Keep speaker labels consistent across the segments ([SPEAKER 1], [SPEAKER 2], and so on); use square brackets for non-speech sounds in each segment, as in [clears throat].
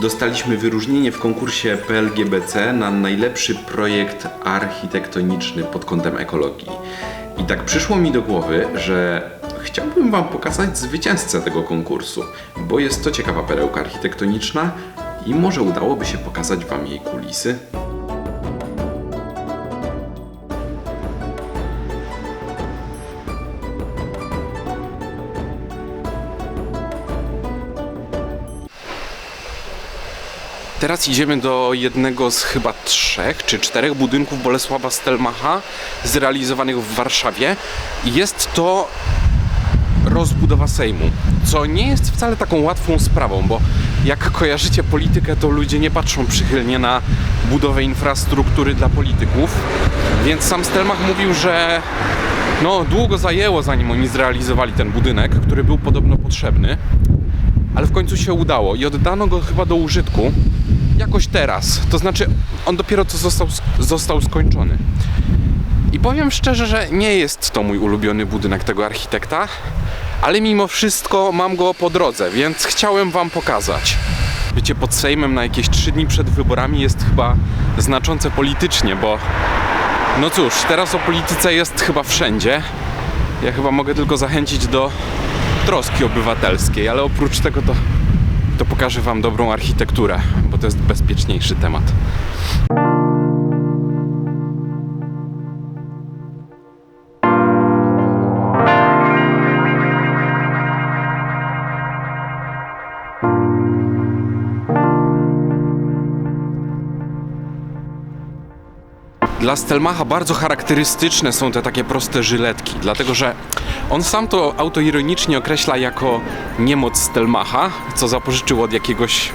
[SPEAKER 1] Dostaliśmy wyróżnienie w konkursie PLGBC na najlepszy projekt architektoniczny pod kątem ekologii. I tak przyszło mi do głowy, że chciałbym Wam pokazać zwycięzcę tego konkursu, bo jest to ciekawa perełka architektoniczna i może udałoby się pokazać Wam jej kulisy. Teraz idziemy do jednego z chyba trzech czy czterech budynków Bolesława Stelmacha zrealizowanych w Warszawie. Jest to rozbudowa Sejmu, co nie jest wcale taką łatwą sprawą, bo jak kojarzycie politykę, to ludzie nie patrzą przychylnie na budowę infrastruktury dla polityków. Więc sam Stelmach mówił, że no długo zajęło zanim oni zrealizowali ten budynek, który był podobno potrzebny ale w końcu się udało i oddano go chyba do użytku jakoś teraz. To znaczy, on dopiero co został, został skończony. I powiem szczerze, że nie jest to mój ulubiony budynek tego architekta, ale mimo wszystko mam go po drodze, więc chciałem Wam pokazać. Bycie pod Sejmem na jakieś 3 dni przed wyborami jest chyba znaczące politycznie, bo no cóż, teraz o polityce jest chyba wszędzie. Ja chyba mogę tylko zachęcić do troski obywatelskiej, ale oprócz tego to, to pokażę Wam dobrą architekturę, bo to jest bezpieczniejszy temat. Dla Stelmacha bardzo charakterystyczne są te takie proste żyletki, dlatego że on sam to autoironicznie określa jako niemoc Stelmacha, co zapożyczył od jakiegoś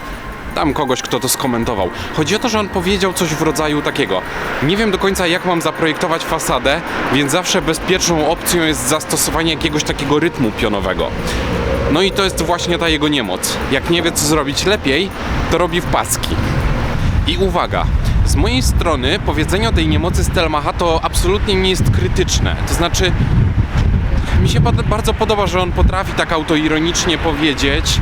[SPEAKER 1] tam kogoś, kto to skomentował. Chodzi o to, że on powiedział coś w rodzaju takiego. Nie wiem do końca, jak mam zaprojektować fasadę, więc zawsze bezpieczną opcją jest zastosowanie jakiegoś takiego rytmu pionowego. No i to jest właśnie ta jego niemoc. Jak nie wie, co zrobić lepiej, to robi w paski. I uwaga, z mojej strony powiedzenie o tej niemocy Stelmacha to absolutnie nie jest krytyczne. To znaczy, mi się bardzo podoba, że on potrafi tak autoironicznie powiedzieć,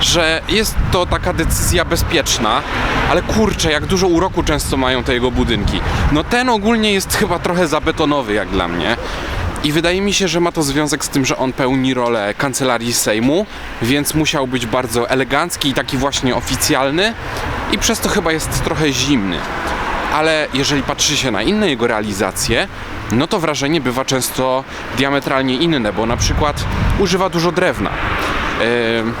[SPEAKER 1] że jest to taka decyzja bezpieczna, ale kurczę, jak dużo uroku często mają te jego budynki. No ten ogólnie jest chyba trochę zabetonowy jak dla mnie. I wydaje mi się, że ma to związek z tym, że on pełni rolę kancelarii Sejmu, więc musiał być bardzo elegancki i taki właśnie oficjalny i przez to chyba jest trochę zimny. Ale jeżeli patrzy się na inne jego realizacje, no to wrażenie bywa często diametralnie inne, bo na przykład używa dużo drewna. Em,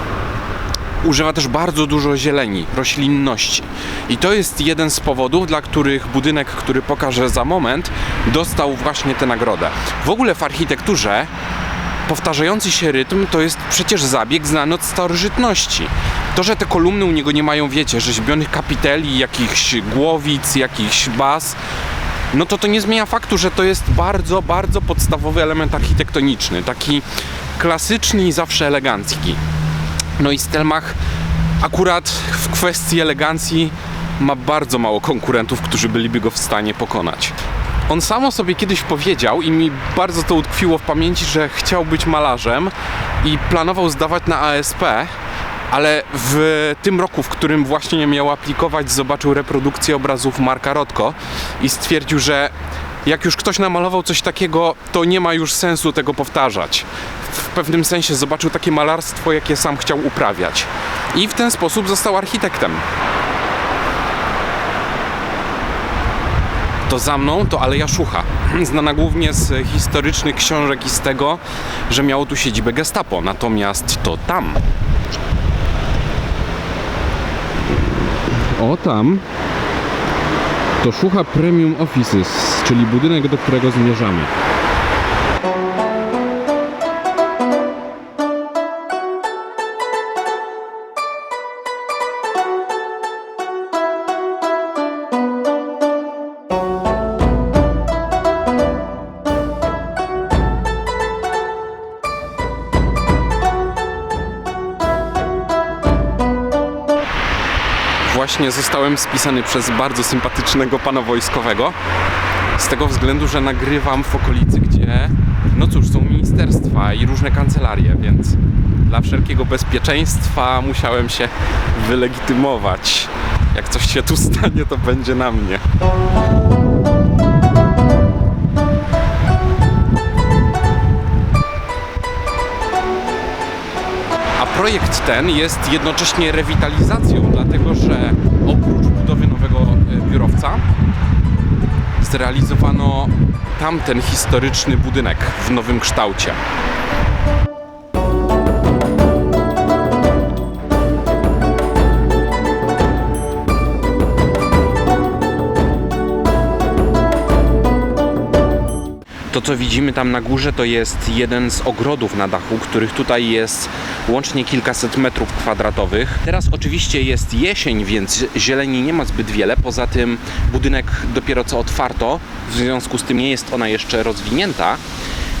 [SPEAKER 1] używa też bardzo dużo zieleni, roślinności. I to jest jeden z powodów, dla których budynek, który pokażę za moment, dostał właśnie tę nagrodę. W ogóle w architekturze powtarzający się rytm to jest przecież zabieg znany od starożytności. To, że te kolumny u niego nie mają, wiecie, rzeźbionych kapiteli, jakichś głowic, jakichś baz, no to to nie zmienia faktu, że to jest bardzo, bardzo podstawowy element architektoniczny, taki klasyczny i zawsze elegancki. No i Stelmach akurat w kwestii elegancji ma bardzo mało konkurentów, którzy byliby go w stanie pokonać. On sam o sobie kiedyś powiedział i mi bardzo to utkwiło w pamięci, że chciał być malarzem i planował zdawać na ASP, ale w tym roku, w którym właśnie miał aplikować, zobaczył reprodukcję obrazów Marka Rotko i stwierdził, że jak już ktoś namalował coś takiego, to nie ma już sensu tego powtarzać. W pewnym sensie zobaczył takie malarstwo, jakie sam chciał uprawiać. I w ten sposób został architektem. To za mną to Aleja Szucha, [clears throat] znana głównie z historycznych książek i z tego, że miało tu siedzibę gestapo. Natomiast to tam. O tam to Szucha Premium Offices, czyli budynek, do którego zmierzamy. Właśnie zostałem spisany przez bardzo sympatycznego pana wojskowego. Z tego względu, że nagrywam w okolicy, gdzie, no cóż, są ministerstwa i różne kancelarie, więc dla wszelkiego bezpieczeństwa musiałem się wylegitymować. Jak coś się tu stanie, to będzie na mnie. Projekt ten jest jednocześnie rewitalizacją, dlatego że oprócz budowy nowego e, biurowca zrealizowano tamten historyczny budynek w nowym kształcie. To, co widzimy tam na górze, to jest jeden z ogrodów na dachu, których tutaj jest łącznie kilkaset metrów kwadratowych. Teraz oczywiście jest jesień, więc zieleni nie ma zbyt wiele. Poza tym budynek dopiero co otwarto, w związku z tym nie jest ona jeszcze rozwinięta.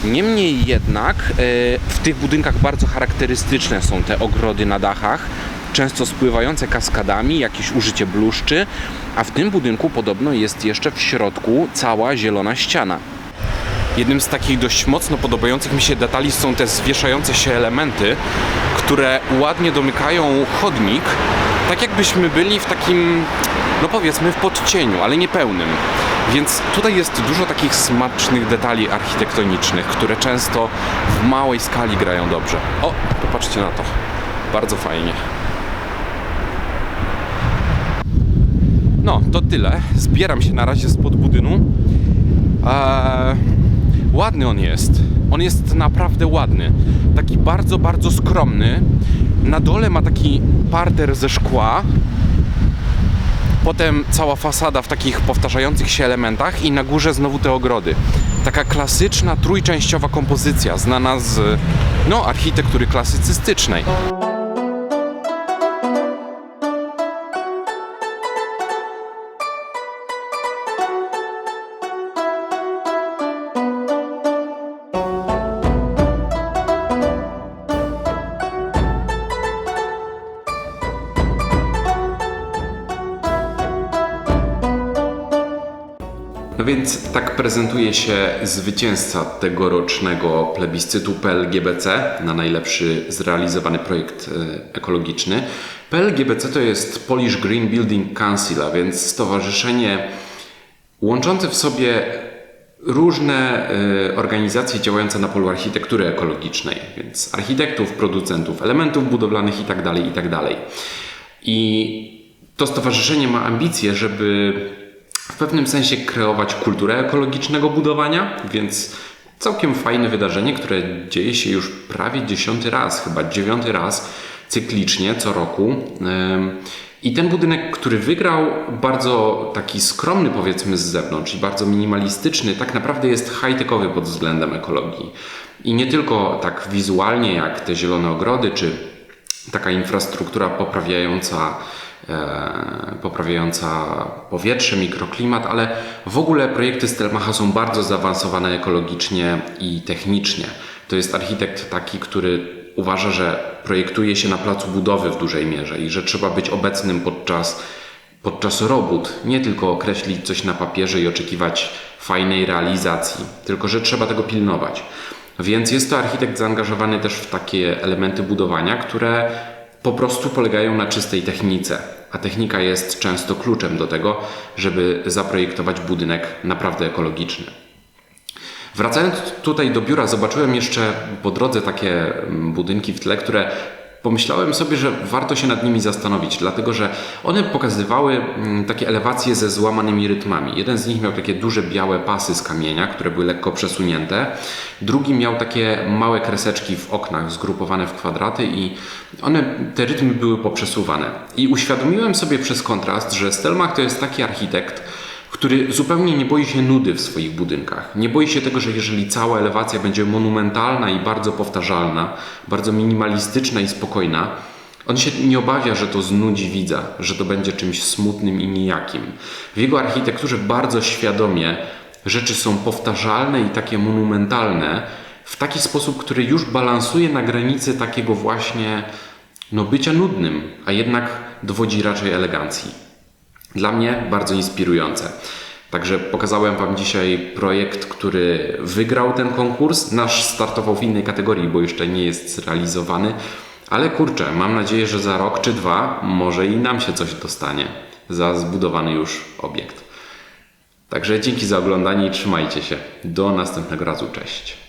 [SPEAKER 1] Niemniej jednak e, w tych budynkach bardzo charakterystyczne są te ogrody na dachach, często spływające kaskadami, jakieś użycie bluszczy, a w tym budynku podobno jest jeszcze w środku cała zielona ściana. Jednym z takich dość mocno podobających mi się detali są te zwieszające się elementy, które ładnie domykają chodnik, tak jakbyśmy byli w takim, no powiedzmy, w podcieniu, ale niepełnym. Więc tutaj jest dużo takich smacznych detali architektonicznych, które często w małej skali grają dobrze. O, popatrzcie na to. Bardzo fajnie. No, to tyle. Zbieram się na razie spod budynu. Eee, ładny on jest. On jest naprawdę ładny. Taki bardzo, bardzo skromny. Na dole ma taki parter ze szkła. Potem cała fasada w takich powtarzających się elementach i na górze znowu te ogrody. Taka klasyczna, trójczęściowa kompozycja, znana z no, architektury klasycystycznej. No więc tak prezentuje się zwycięzca tegorocznego plebiscytu PLGBC na najlepszy zrealizowany projekt e, ekologiczny. PLGBC to jest Polish Green Building Council, a więc stowarzyszenie łączące w sobie różne e, organizacje działające na polu architektury ekologicznej, więc architektów, producentów elementów budowlanych itd. itd. I to stowarzyszenie ma ambicje, żeby w pewnym sensie kreować kulturę ekologicznego budowania, więc całkiem fajne wydarzenie, które dzieje się już prawie dziesiąty raz, chyba dziewiąty raz cyklicznie co roku. I ten budynek, który wygrał, bardzo taki skromny powiedzmy z zewnątrz i bardzo minimalistyczny, tak naprawdę jest high-techowy pod względem ekologii. I nie tylko tak wizualnie jak te zielone ogrody, czy taka infrastruktura poprawiająca e, poprawiająca powietrze, mikroklimat, ale w ogóle projekty Stelmacha są bardzo zaawansowane ekologicznie i technicznie. To jest architekt taki, który uważa, że projektuje się na placu budowy w dużej mierze i że trzeba być obecnym podczas, podczas robót, nie tylko określić coś na papierze i oczekiwać fajnej realizacji, tylko że trzeba tego pilnować. Więc jest to architekt zaangażowany też w takie elementy budowania, które po prostu polegają na czystej technice, a technika jest często kluczem do tego, żeby zaprojektować budynek naprawdę ekologiczny. Wracając tutaj do biura, zobaczyłem jeszcze po drodze takie mm, budynki w tle, które pomyślałem sobie, że warto się nad nimi zastanowić, dlatego że one pokazywały mm, takie elewacje ze złamanymi rytmami. Jeden z nich miał takie duże białe pasy z kamienia, które były lekko przesunięte. Drugi miał takie małe kreseczki w oknach zgrupowane w kwadraty i one, te rytmy były poprzesuwane. I uświadomiłem sobie przez kontrast, że Stelmach to jest taki architekt, który zupełnie nie boi się nudy w swoich budynkach. Nie boi się tego, że jeżeli cała elewacja będzie monumentalna i bardzo powtarzalna, bardzo minimalistyczna i spokojna, on się nie obawia, że to znudzi widza, że to będzie czymś smutnym i nijakim. W jego architekturze bardzo świadomie rzeczy są powtarzalne i takie monumentalne w taki sposób, który już balansuje na granicy takiego właśnie no, bycia nudnym, a jednak dowodzi raczej elegancji. Dla mnie bardzo inspirujące. Także pokazałem Wam dzisiaj projekt, który wygrał ten konkurs. Nasz startował w innej kategorii, bo jeszcze nie jest zrealizowany. Ale kurczę, mam nadzieję, że za rok czy dwa może i nam się coś dostanie za zbudowany już obiekt. Także dzięki za oglądanie i trzymajcie się. Do następnego razu. Cześć.